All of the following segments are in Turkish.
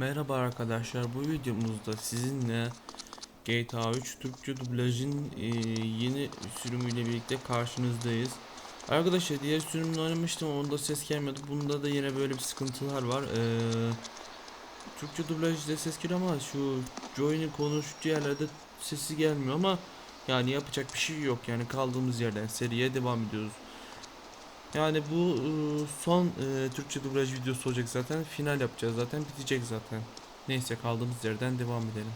Merhaba arkadaşlar bu videomuzda sizinle GTA 3 Türkçe dublajın e, yeni sürümüyle birlikte karşınızdayız. Arkadaşlar diğer sürümünü oynamıştım onda ses gelmedi. Bunda da yine böyle bir sıkıntılar var. Ee, Türkçe dublajda ses geliyor ama şu Joy'nin konuştuğu yerlerde sesi gelmiyor ama yani yapacak bir şey yok yani kaldığımız yerden seriye devam ediyoruz. Yani bu e, son e, Türkçe dublaj videosu olacak zaten. Final yapacağız zaten. Bitecek zaten. Neyse kaldığımız yerden devam edelim.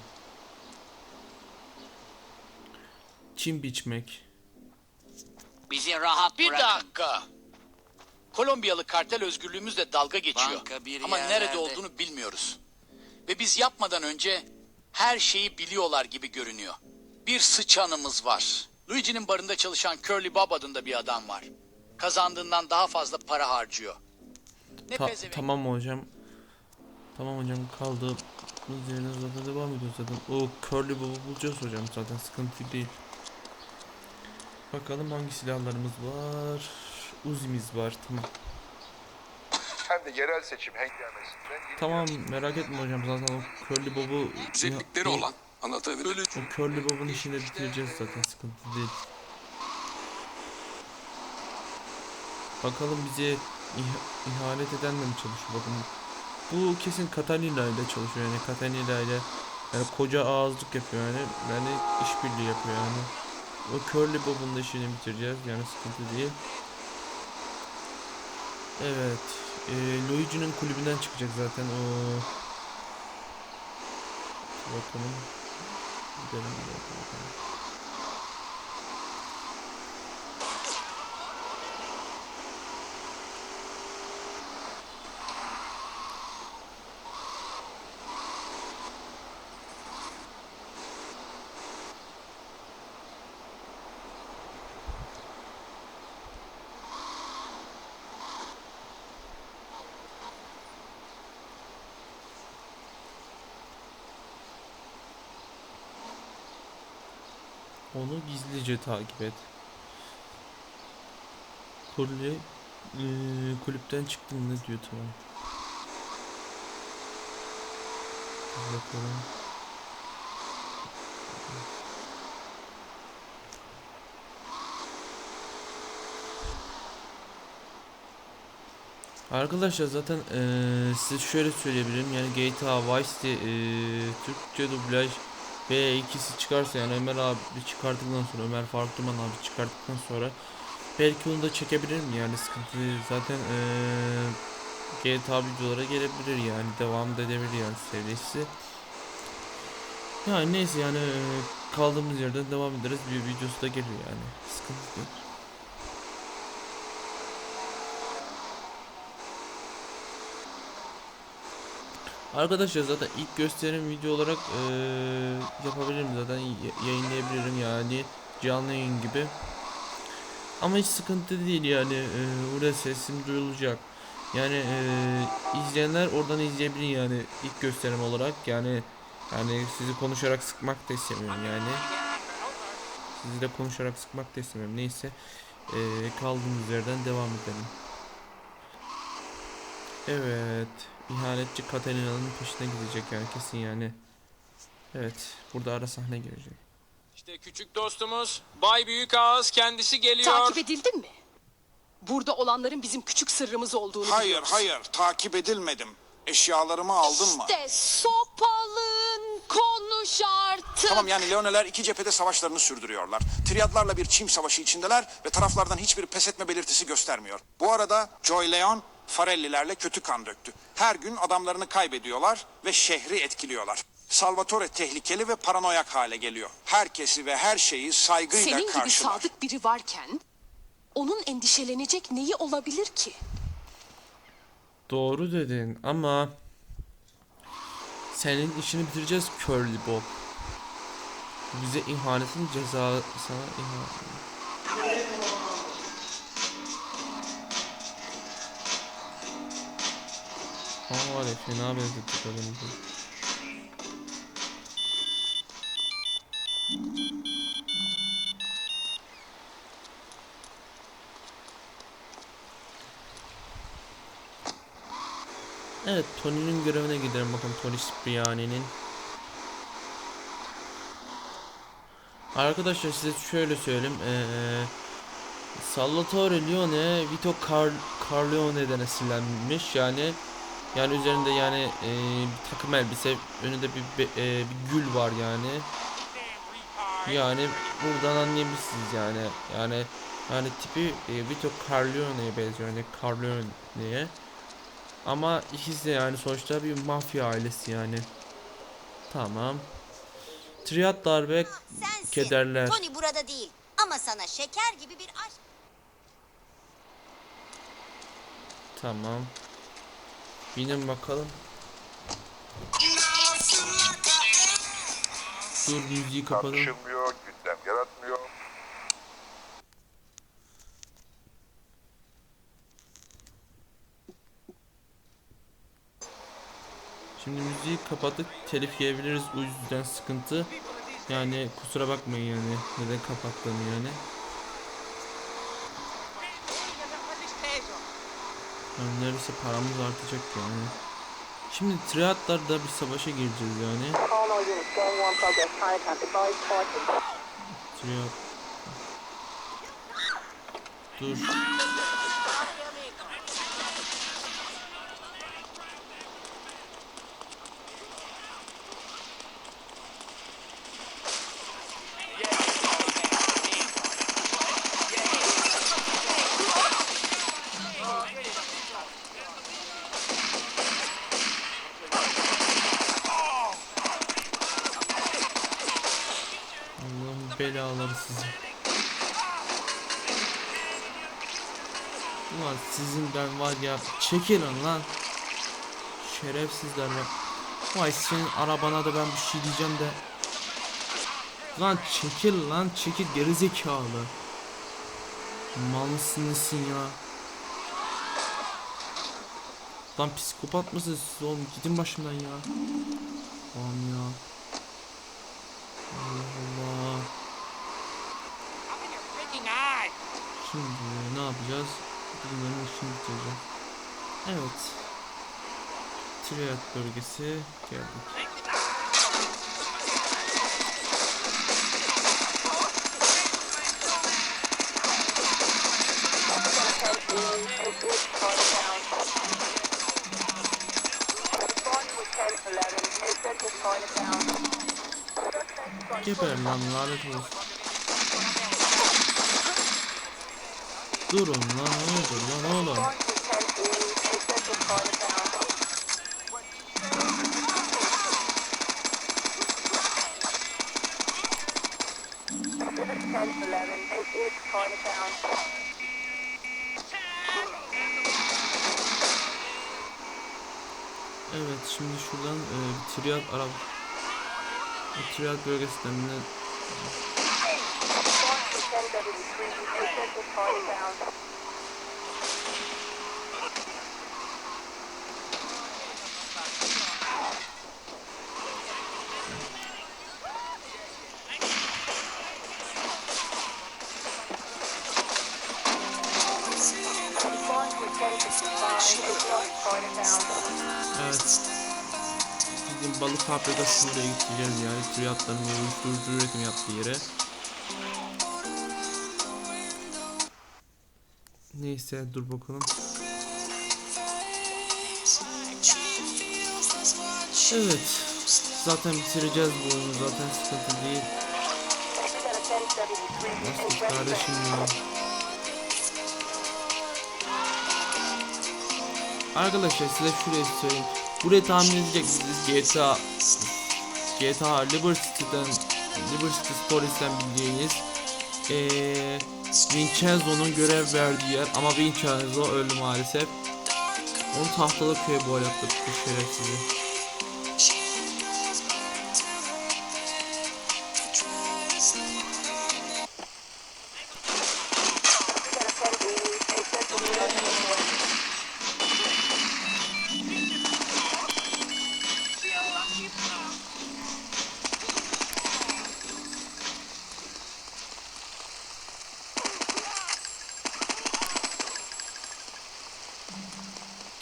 Çim biçmek. Bizi rahat Bir bırakın. dakika. Kolombiyalı kartel özgürlüğümüzle dalga geçiyor. Banka bir Ama nerede yerlerde. olduğunu bilmiyoruz. Ve biz yapmadan önce her şeyi biliyorlar gibi görünüyor. Bir sıçanımız var. Luigi'nin barında çalışan Curly Bob adında bir adam var. Kazandığından daha fazla para harcıyor. Ne Ta- pezevenk. tamam hocam. Tamam hocam kaldığımız yerden zaten devam ediyoruz zaten. O curly baba bulacağız hocam zaten sıkıntı değil. Bakalım hangi silahlarımız var. Uzi'miz var tamam. hem de yerel seçim hengamesinden Tamam merak etme hocam zaten o curly bob'u özellikleri o- olan anlatabilir. O curly bob'un işini bitireceğiz zaten sıkıntı değil. Bakalım bize ih- ihanet eden de mi çalışıyor bakın. Bu kesin Catalina ile çalışıyor yani Catalina ile yani koca ağızlık yapıyor yani yani işbirliği yapıyor yani. O curly bob'un da işini bitireceğiz yani sıkıntı değil. Evet. E, Luigi'nin kulübünden çıkacak zaten o. Bakalım. Gidelim bakalım. Onu gizlice takip et. Kulübe eee, kulüpten çıktım ne diyor tamam. Bakalım. Arkadaşlar zaten eee size şöyle söyleyebilirim yani GTA Vice City eee, Türkçe dublaj ve ikisi çıkarsa yani Ömer abi çıkarttıktan sonra Ömer Faruk Duman abi çıkarttıktan sonra belki onu da çekebilirim yani sıkıntı değil. zaten eee GTA videolara gelebilir yani devam da edebilir yani seviyesi. Yani neyse yani kaldığımız yerden devam ederiz bir videosu da gelir yani sıkıntı değil. Arkadaşlar zaten ilk gösterim video olarak eee, yapabilirim zaten yayınlayabilirim yani canlı yayın gibi. Ama hiç sıkıntı değil yani eee orada sesim duyulacak. Yani eee, izleyenler oradan izleyebilir yani ilk gösterim olarak yani yani sizi konuşarak sıkmak da istemiyorum yani. Sizi de konuşarak sıkmak da istemiyorum. Neyse eee kaldığımız yerden devam edelim. Evet. İhanetçi Katalina'nın peşine gidecek yani kesin yani. Evet. Burada ara sahne gelecek. İşte küçük dostumuz Bay Büyük Ağız kendisi geliyor. Takip edildin mi? Burada olanların bizim küçük sırrımız olduğunu Hayır biliyoruz. hayır takip edilmedim. Eşyalarımı aldın mı? İşte sopalın konuş artık. Tamam yani Leoneler iki cephede savaşlarını sürdürüyorlar. Triadlarla bir çim savaşı içindeler ve taraflardan hiçbir pes etme belirtisi göstermiyor. Bu arada Joy Leon Farellilerle kötü kan döktü. Her gün adamlarını kaybediyorlar ve şehri etkiliyorlar. Salvatore tehlikeli ve paranoyak hale geliyor. Herkesi ve her şeyi saygıyla Senin gibi karşılar. sadık biri varken onun endişelenecek neyi olabilir ki? Doğru dedin ama senin işini bitireceğiz Curly Bob. Bize ihanetin cezası sana ihanet. Ama var ya fena benzettik adamı. Evet Tony'nin görevine gidelim bakalım Tony Cipriani'nin. Arkadaşlar size şöyle söyleyeyim. Ee, Salvatore Leone Vito Car Carleone'den esinlenmiş yani yani üzerinde yani ee, bir takım elbise önünde bir, be- ee, bir gül var yani yani buradan anlayabilirsiniz yani yani yani tipi ee, Vito Corleone'ye benziyor yani Corleone'ye ama ikisi de yani sonuçta bir mafya ailesi yani tamam Triad ve Sensin. kederler Tony burada değil. Ama sana şeker gibi bir aşk. Tamam. Binin bakalım. Dur müziği kapatalım. Tartışılmıyor, gündem yaratmıyor. Şimdi müziği kapattık. Telif yiyebiliriz. O yüzden sıkıntı. Yani kusura bakmayın yani. Neden kapattığımı yani. Yani neredeyse paramız artacak yani. Şimdi triatlarda bir savaşa gireceğiz yani. Triat. Dur. Belaları sizi. Ulan sizin ben var ya çekilin lan. Şerefsizler ya. Vay senin arabana da ben bir şey diyeceğim de. Lan çekil lan çekil gerizekalı. Mal mısın nesin ya? Lan psikopat mısınız siz oğlum gidin başımdan ya. Aman ya. Allah Allah. Şimdi ne yapacağız? Bunların işini bitireceğim. Evet. Triad bölgesi geldik. Geber lan lanet olsun. Durun lan ne lan oğlum. Evet şimdi şuradan e, araba bir triad bölgesinden Evet. Bizim balık fabrikasına oraya gideceğiz yani. Triatların ve uyuşturucu üretim yaptığı yere. Neyse dur bakalım. Evet. Zaten bitireceğiz bu oyunu zaten sıkıntı değil. Nasıl kardeşim ya. Arkadaşlar size şurayı söyleyeyim. Burayı tahmin edeceksiniz GTA GTA Liberty'den Liberty Stories'ten bildiğiniz eee Vincenzo'nun görev verdiği yer ama Vincenzo öldü maalesef. Onu tahtalı köye boylattık bu şerefsizi.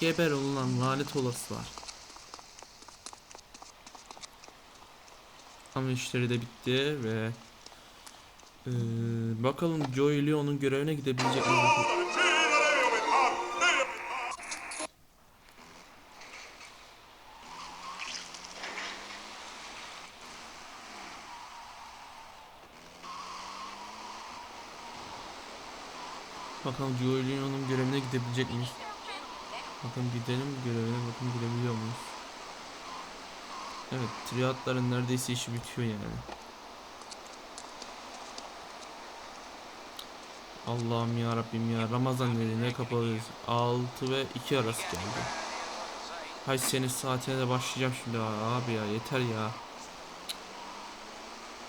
Geber olan lanet olasılar. Ama işleri de bitti ve ee, bakalım Joey Leon'un görevine gidebilecek mi? Bakalım Joey Leon'un görevine gidebilecek miyiz? Bakın gidelim görevine bakın gidebiliyor muyuz? Evet triatların neredeyse işi bitiyor yani. Allah'ım ya Rabbim ya Ramazan nereye kapalıyız 6 ve 2 arası geldi. Hay senin saatine de başlayacağım şimdi abi ya yeter ya.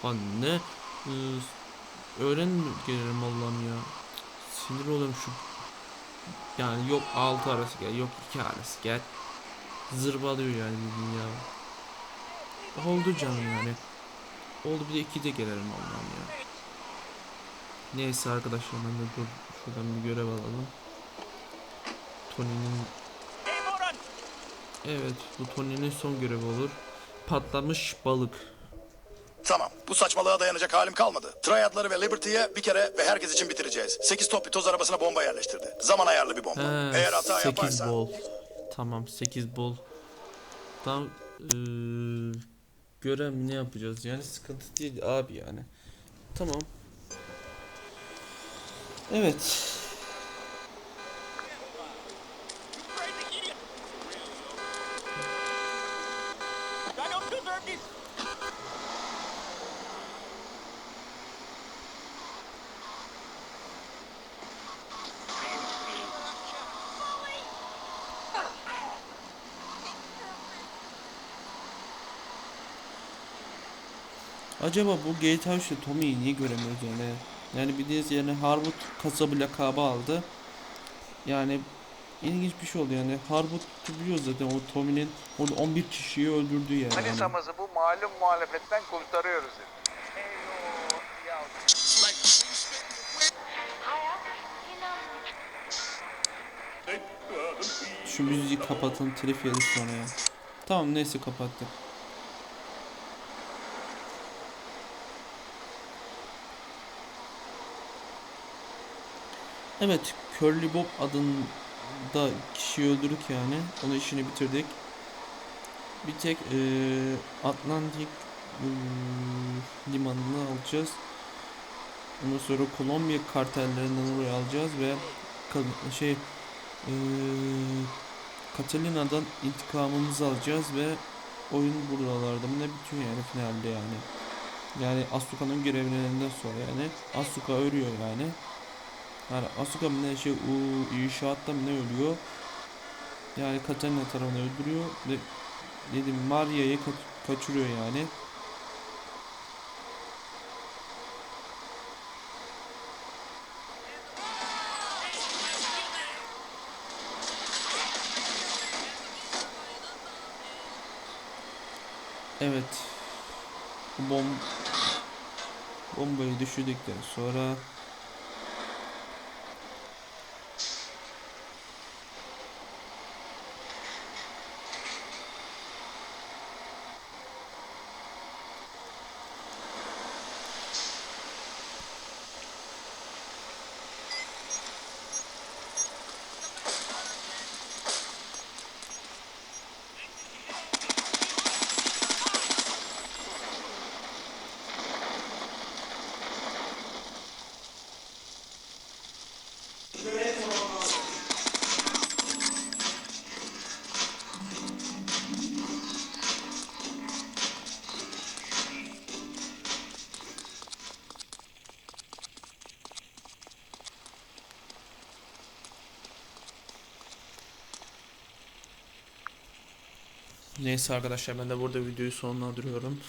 Lan ne? Ee, öğren gelirim Allah'ım ya. Sinir oluyorum şu yani yok 6 arası gel yok 2 arası gel. Zırvalıyor yani bildiğin ya Oldu canım yani. Oldu bir de 2'de gelirim Allah'ım ya. Neyse arkadaşlar ben de dur şuradan bir görev alalım. Tony'nin Evet bu Tony'nin son görevi olur. Patlamış balık Tamam. Bu saçmalığa dayanacak halim kalmadı. Triadları ve Liberty'ye bir kere ve herkes için bitireceğiz. 8 top bir toz arabasına bomba yerleştirdi. Zaman ayarlı bir bomba. He, Eğer hata 8 yaparsa... bol. Tamam 8 bol. Tam eee görev ne yapacağız? Yani sıkıntı değil abi yani. Tamam. Evet. Acaba bu GTA 3'te Tommy'yi niye göremiyoruz yani? Yani bildiğiniz yani Harwood kasabı lakabı aldı. Yani ilginç bir şey oldu yani. Harwood'u biliyoruz zaten o Tommy'nin orada 11 kişiyi öldürdüğü yer yani. Manisa'mızı bu malum muhalefetten kurtarıyoruz dedi. Şu müziği kapatın telif sonra ya. Tamam neyse kapattık. Evet, Curly Bob adında kişiyi öldürdük yani. Onun işini bitirdik. Bir tek eee, Atlantik eee, limanını alacağız. Ondan sonra Kolombiya kartellerinden oraya alacağız ve şey eee Catalina'dan intikamımızı alacağız ve oyun buralarda mı ne bitiyor yani finalde yani. Yani Asuka'nın görevlerinden sonra yani Asuka ölüyor yani. Yani Asuka mı ne şey inşaatta mı ne ölüyor. Yani Katalina tarafını öldürüyor ve dedim Maria'yı ka- kaçırıyor yani. Evet. Bom bombayı düşürdükten sonra Neyse arkadaşlar ben de burada videoyu sonlandırıyorum.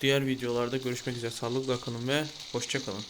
Diğer videolarda görüşmek üzere. Sağlıkla kalın ve hoşça kalın.